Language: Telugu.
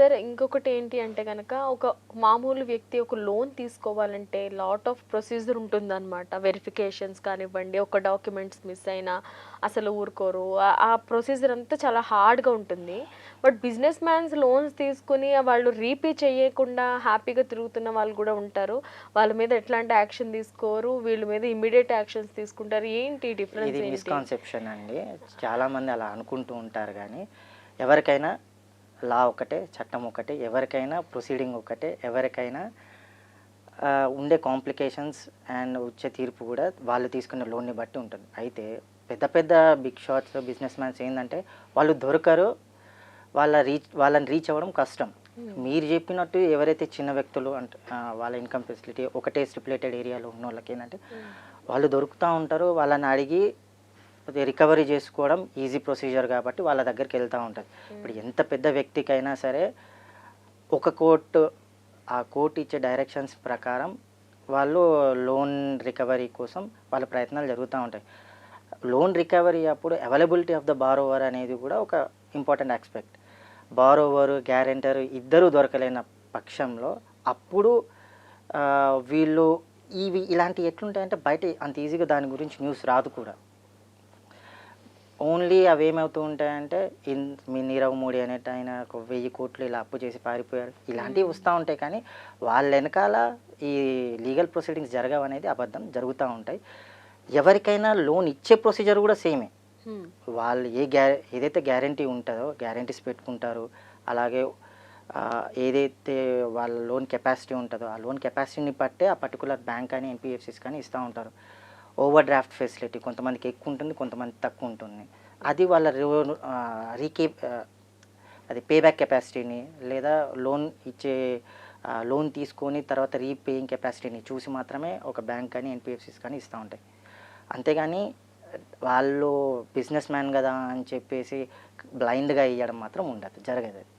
సార్ ఇంకొకటి ఏంటి అంటే కనుక ఒక మామూలు వ్యక్తి ఒక లోన్ తీసుకోవాలంటే లాట్ ఆఫ్ ప్రొసీజర్ ఉంటుందన్నమాట. వెరిఫికేషన్స్ కానివ్వండి ఒక డాక్యుమెంట్స్ మిస్ అయినా అసలు ఊరుకోరు. ఆ- ప్రొసీజర్ అంతా చాలా హార్డ్గా ఉంటుంది. బట్ బిజినెస్ మ్యాన్స్ లోన్స్ తీసుకుని వాళ్ళు రీపే చేయకుండా హ్యాపీగా తిరుగుతున్న వాళ్ళు కూడా ఉంటారు. వాళ్ళ మీద ఎట్లాంటి యాక్షన్ తీసుకోరు వీళ్ళ మీద ఇమీడియట్ యాక్షన్స్ తీసుకుంటారు. ఏంటి డిఫరెన్స్ మిస్కాన్సెప్షన్ అండి. చాలామంది అలా అనుకుంటూ ఉంటారు కానీ ఎవరికైనా లా ఒకటే చట్టం ఒకటే ఎవరికైనా ప్రొసీడింగ్ ఒకటే ఎవరికైనా ఉండే కాంప్లికేషన్స్ అండ్ వచ్చే తీర్పు కూడా వాళ్ళు తీసుకున్న లోన్ని బట్టి ఉంటుంది. అయితే పెద్ద పెద్ద బిగ్ షాట్స్ బిజినెస్ మ్యాన్స్ ఏంటంటే వాళ్ళు దొరకరు వాళ్ళ రీచ్ వాళ్ళని రీచ్ అవ్వడం కష్టం. మీరు చెప్పినట్టు ఎవరైతే చిన్న వ్యక్తులు అంటే వాళ్ళ ఇన్కమ్ ఫెసిలిటీ ఒకటే స్టిపులేటెడ్ ఏరియాలో ఉన్న వాళ్ళకి ఏంటంటే వాళ్ళు దొరుకుతూ ఉంటారు వాళ్ళని అడిగి రికవరీ చేసుకోవడం ఈజీ ప్రొసీజర్ కాబట్టి వాళ్ళ దగ్గరికి వెళ్తూ ఉంటుంది. ఇప్పుడు ఎంత పెద్ద వ్యక్తికైనా సరే ఒక కోర్టు ఆ కోర్టు ఇచ్చే డైరెక్షన్స్ ప్రకారం వాళ్ళు లోన్ రికవరీ కోసం వాళ్ళ ప్రయత్నాలు జరుగుతూ ఉంటాయి. లోన్ రికవరీ అప్పుడు అవైలబిలిటీ ఆఫ్ ద బారోవర్ అనేది కూడా ఒక ఇంపార్టెంట్ ఆస్పెక్ట్. బారోవర్ గ్యారెంటర్ ఇద్దరు దొరకలేని పక్షంలో అప్పుడు వీళ్ళు ఇవి ఇలాంటి ఎట్లుంటాయంటే బయట అంత ఈజీగా దాని గురించి న్యూస్ రాదు కూడా. ఓన్లీ అవి ఏమవుతూ ఉంటాయంటే ఇన్ మీ నీరవ్ మోడీ అనేట ఆయన ఒక వెయ్యి కోట్లు ఇలా అప్పు చేసి పారిపోయారు. ఇలాంటివి వస్తూ ఉంటాయి కానీ వాళ్ళ వెనకాల ఈ లీగల్ ప్రొసీడింగ్స్ జరగవనేది అబద్ధం జరుగుతూ ఉంటాయి. ఎవరికైనా లోన్ ఇచ్చే ప్రొసీజర్ కూడా సేమే. Hmm. వాళ్ళు ఏ గ్యా ఏదైతే గ్యారంటీ ఉంటుందో గ్యారంటీస్ పెట్టుకుంటారు. అలాగే ఏదైతే వాళ్ళ లోన్ కెపాసిటీ ఉంటుందో ఆ లోన్ కెపాసిటీని బట్టే ఆ పర్టికులర్ బ్యాంక్ కానీ ఎన్పిఎఫ్సిస్ కానీ ఇస్తూ ఉంటారు. ఓవర్ డ్రాఫ్ట్ ఫెసిలిటీ కొంతమందికి ఎక్కువ ఉంటుంది కొంతమంది తక్కువ ఉంటుంది. అది వాళ్ళ రీకే అది పేబ్యాక్ కెపాసిటీని లేదా లోన్ ఇచ్చే లోన్ తీసుకొని తర్వాత రీపేయింగ్ కెపాసిటీని చూసి మాత్రమే ఒక బ్యాంక్ కానీ ఎన్పిఎఫ్సిస్ కానీ ఇస్తూ ఉంటాయి. అంతేగాని వాళ్ళు బిజినెస్ మ్యాన్ కదా అని చెప్పేసి బ్లైండ్గా ఇవ్వడం మాత్రం ఉండదు జరగదు అది.